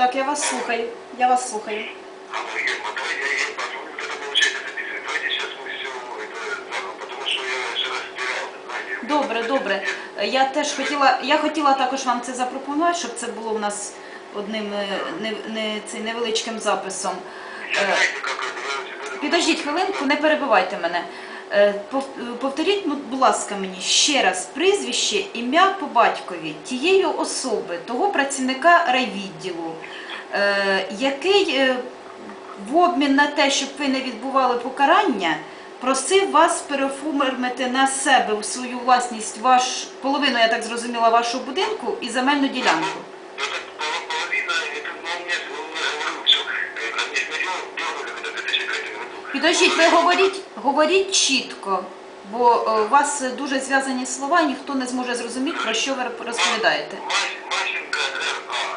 Так, я вас слухаю. Я вас слухаю. Алло, Ирма, давай я ей позвоню, вот это получается записывать. Давайте сейчас мы все это заново, потому что я же растерял знание. Добре, добре. Е, Я теж хотіла, я хотіла також вам це запропонувати, щоб це було у нас одним е, не, не, цей невеличким записом. Я Е, знаете, как это, я Підождіть хвилинку, не перебивайте мене. Е, пов- Повторіть, ну, будь ласка, мені ще раз прізвище, ім'я по батькові тієї особи, того працівника райвідділу, е, який е, в обмін на те, щоб ви не відбували покарання, просив вас переоформити на себе у свою власність ваш половину, я так зрозуміла, вашого будинку і земельну ділянку. Это пол- половина, это, ну, он мне, он мне говорил, что э, ко мне смотрел, дергали, когда в 2003 году. Підождіть, ви говоріть, говоріть чітко, бо е, у вас дуже зв'язані слова, і ніхто не зможе зрозуміти, про що ви розповідаєте. Мась- Мащенко РА,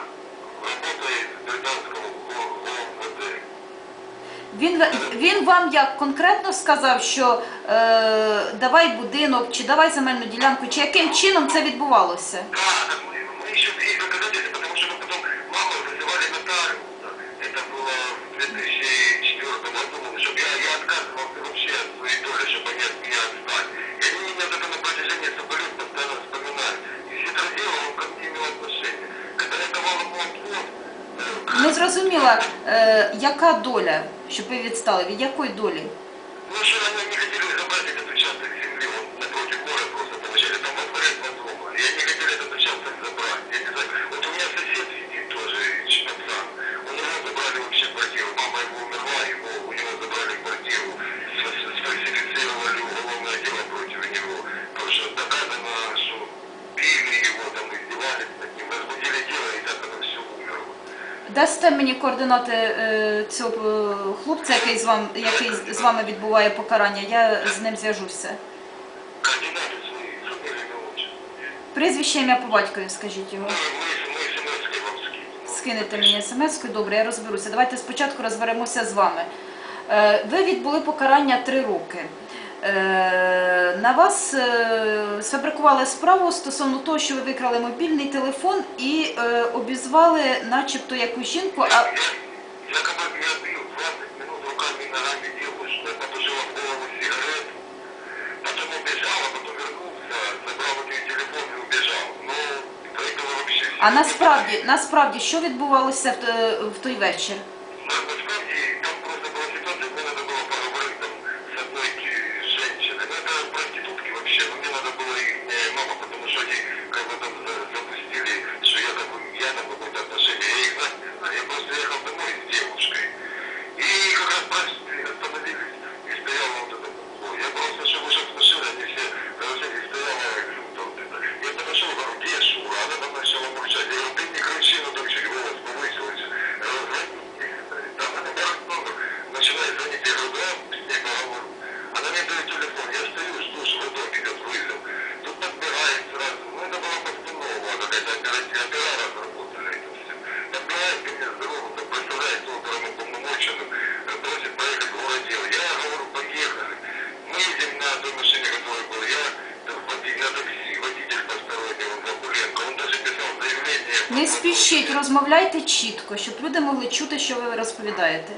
Він, в- він вам як конкретно сказав, що е, давай будинок, чи давай земельну ділянку, чи яким чином це відбувалося? Да, так мы, мы еще есть доказательства, потому что мы потом маму вызывали нотариуса. Это было в 2004 году, чтобы я, я отказывался вообще от своей доли, чтобы они от меня отстали. И они меня только на протяжении 40 лет постоянно вспоминают. И все это дело, он ко мне имел отношение. Когда я давал ему отвод, э, Не зрозуміла, е, яка доля, Щоб ви відстали, від якої долі? ну что они не хотели забрать этот участок земли, он напротив моря просто получали там во дворе два дома. И они хотели этот участок забрать. Я не знаю, вот у меня сосед сидит тоже, пацан. У него забрали вообще квартиру. Мама его умерла, его, у него забрали квартиру, сф- сфальсифицировали уголовное дело против него. Потому что доказано, что били его, там издевались над ним, возбудили дело, и так оно все умерло. Дасте мені координати е, цього е, хлопця, який з, вам, який з вами відбуває покарання, я з ним зв'яжуся. Координаты свои, фамилия, имя, отчество. Прізвище ім'я по батькові, скажіть його. Мы, мы, мы смс вам скинем. Скинете мені смс-ку, добре, я розберуся. Давайте спочатку розберемося з вами. Е, Ви відбули покарання три роки. Е, На вас е, сфабрикували справу стосовно того, що ви викрали мобільний телефон і е, обізвали начебто якусь жінку, а Я, якобы я бил 20 минут руками и ногами девушку, я потушила в голову сигарет, потом убежал, а потом вернулся, забрал у нее телефон и убежал. Но проиграл вообще а насправді, насправді, що відбувалося в, в той вечір? Спішіть, розмовляйте чітко, щоб люди могли чути, що ви розповідаєте.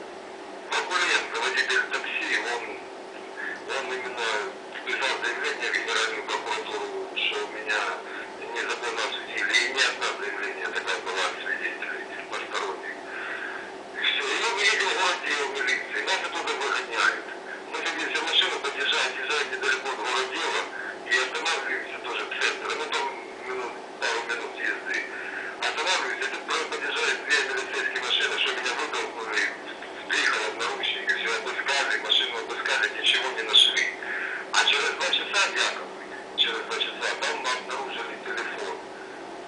два часа, якобы, через два часа, там мы обнаружили телефон.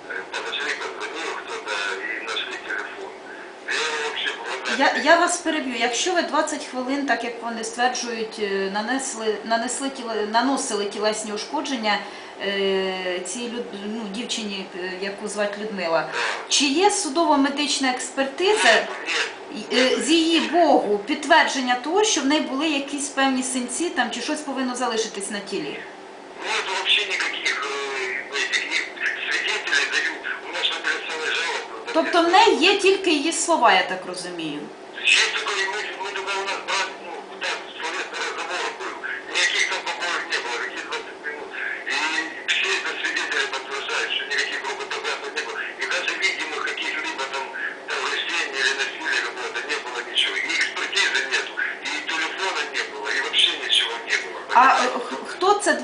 Э, Подошли, позвонил кто-то и нашли телефон. Я его вообще в глаза Я, я вас переб'ю. Якщо ви 20 хвилин, так як вони стверджують, е, нанесли, нанесли тіле, наносили тілесні ушкодження е, цій люд, ну, дівчині, е, яку звати Людмила, чи є судово-медична експертиза Нет, е, з її Богу підтвердження того, що в неї були якісь певні синці там чи щось повинно залишитись на тілі? нет вообще никаких ни свидетелей даю. У апелляционная. Тобто в неї є тільки її слова, я так розумію.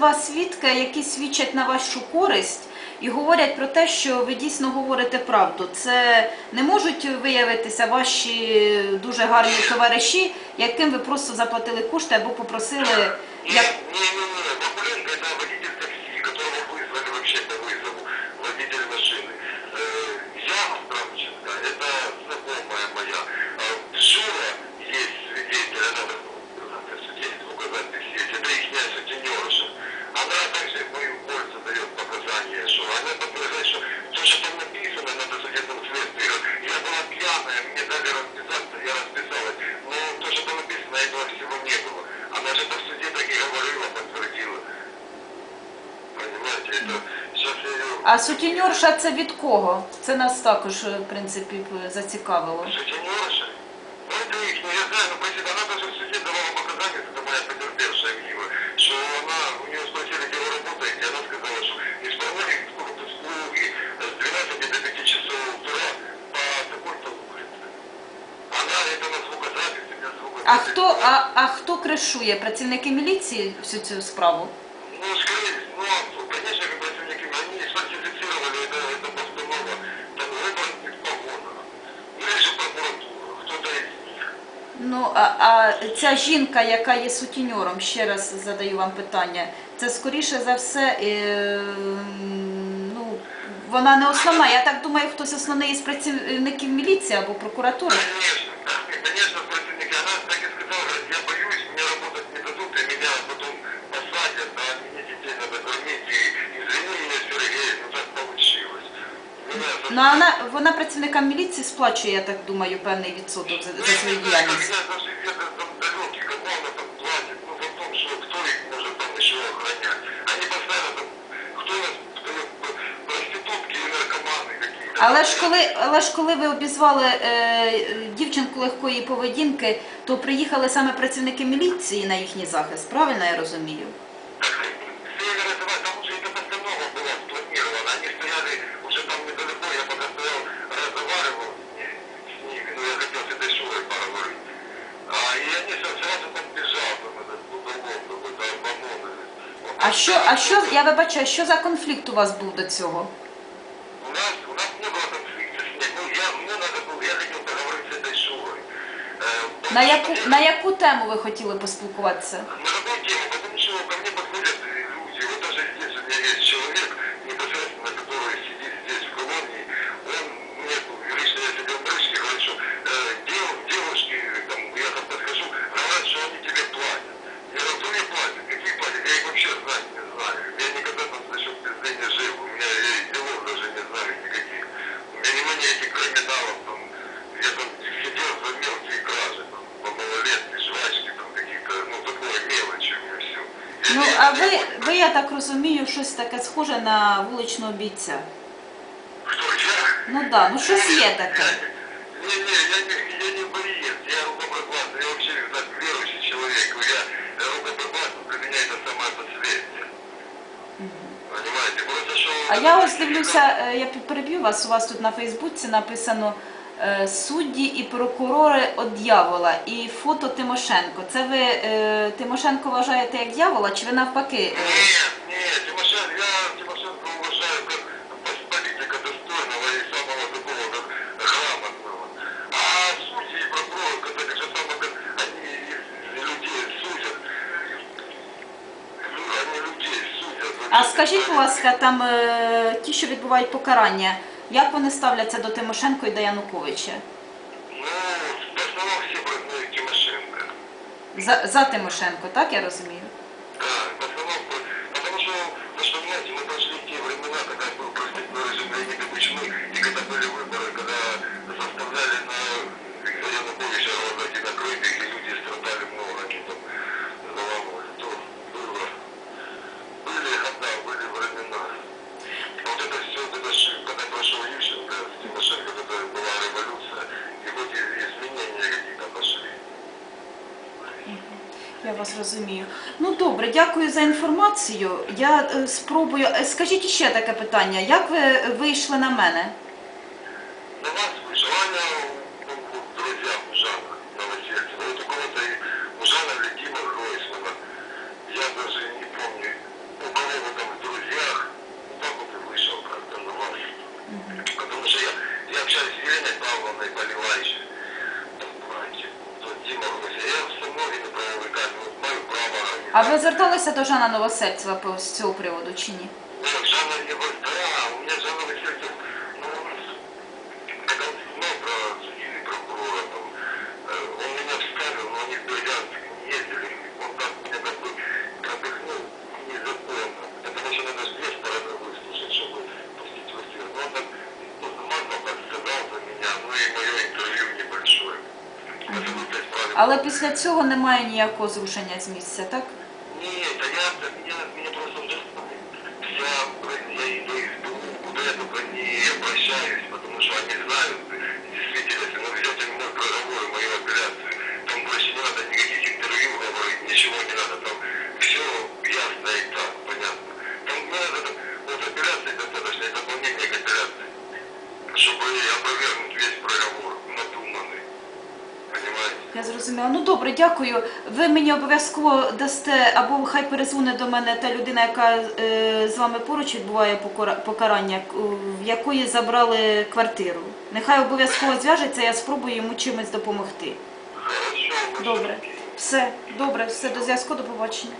Два свідка, які свідчать на вашу користь і говорять про те, що ви дійсно говорите правду? Це не можуть виявитися ваші дуже гарні товариші, яким ви просто заплатили кошти або попросили як Ні, ні, не, а сутіньорша це від кого? Це нас також е, в принципі б, зацікавило. Сутенерша? Ну, это их, ну, я знаю, но простите, она даже в суде давала показания, это моя потерпевшая Мила, что она, у нее спросили, где вы работаете, она сказала, что исполняет услуги с 12 до 5 часов утра по такой-то улице. Она это на звукозаписи, без звукозаписи. А хто, а, а хто кришує? Працівники міліції всю цю справу? Ну, скорее, ну, конечно, как противники, Ну, а, а ця жінка, яка є сутіньором, ще раз задаю вам питання, це скоріше за все, е, ну, вона не основна. Я так думаю, хтось основний із працівників міліції або прокуратури. Конечно, конечно, противники. Она так и сказала, говорит, я боюсь, мне работать не дадут, и меня потом посадят, а мне детей надо кормить, и извини меня, Сергей, ну так получилось. Меня за- Ну, а вона, вона працівникам міліції сплачує, я так думаю, певний відсоток за, за свою діяльність. ну. Але ж коли, але ж коли ви обізвали е, дівчинку легкої поведінки, то приїхали саме працівники міліції на їхній захист, правильно я розумію? А що, а що, я вибачаю, що за конфлікт у вас був до цього? У нас, у нас не было конфликта с ней. Ну, я, мне надо было, я хотел поговорить с этой Шурой. Э, На яку, потому- на яку тему ви хотіли поспілкуватися? На ви, ви, я так розумію, щось таке схоже на вуличного бійця. Кто я? Ну так, да, ну щось є таке. Не-не, я не, я не боец, я рукоприкладный, я вообще так, верующий человек. Я э, рукоприкладный, для меня это самое последнее. Понимаете, просто что... А я ось дивлюся, е, я переб'ю вас, у вас тут на Фейсбуці написано е, судді і прокурори від дьявола і фото Тимошенко. Це ви е, Тимошенко вважаєте як дьявола, чи ви навпаки? е, Нет, нет, Тимошенко, я Тимошенко уважаю как политика достойного и самого такого как грамотного. А судьи и прокуроры, так же самое, как они из людей судят. Ну, Они людей судят. А скажіть, будь ласка, там е, ті, що відбувають покарання, як вони ставляться до Тимошенко і до Януковича? Ну, в основному все родные Тимошенко. За, за Тимошенко, так я розумію? Я вас розумію. Ну добре, дякую за інформацію. Я е, спробую. е, Скажіть ще таке питання: як ви вийшли на мене? На вас желание ну, в друзьях у Жана Новосельцева. Вот у кого-то и у Жана Гройсмана. Я даже не помню, у кого вы там в друзьях. Ну, так вот и вышел как-то на вас. Потому что я, я общаюсь с Еленой Павловной Поливающей. А ви зверталися до Жана Новосельцева по з цього приводу чи ні? Вот, Жанна не вот, да, у меня Жанна Васильевна, ну, он, когда он знал про судебный прокурора, там, э, он меня вставил, но они в Бердянск не ездили, он так меня как бы пропихнул незаконно, потому что надо же две стороны выслушать, чтобы пустить в эфир. Но он так, ну, мало так сказал за меня, ну и мое интервью небольшое. Это вы опять правильно. Але після цього немає ніякого зрушення з місця, так? Нет, добре, дякую. Ви мені обов'язково дасте або хай перезвоне до мене та людина, яка е, з вами поруч відбуває покора- покарання, к- в якої забрали квартиру. Нехай обов'язково зв'яжеться, я спробую йому чимось допомогти. Добре. Все, добре, все до зв'язку, до побачення.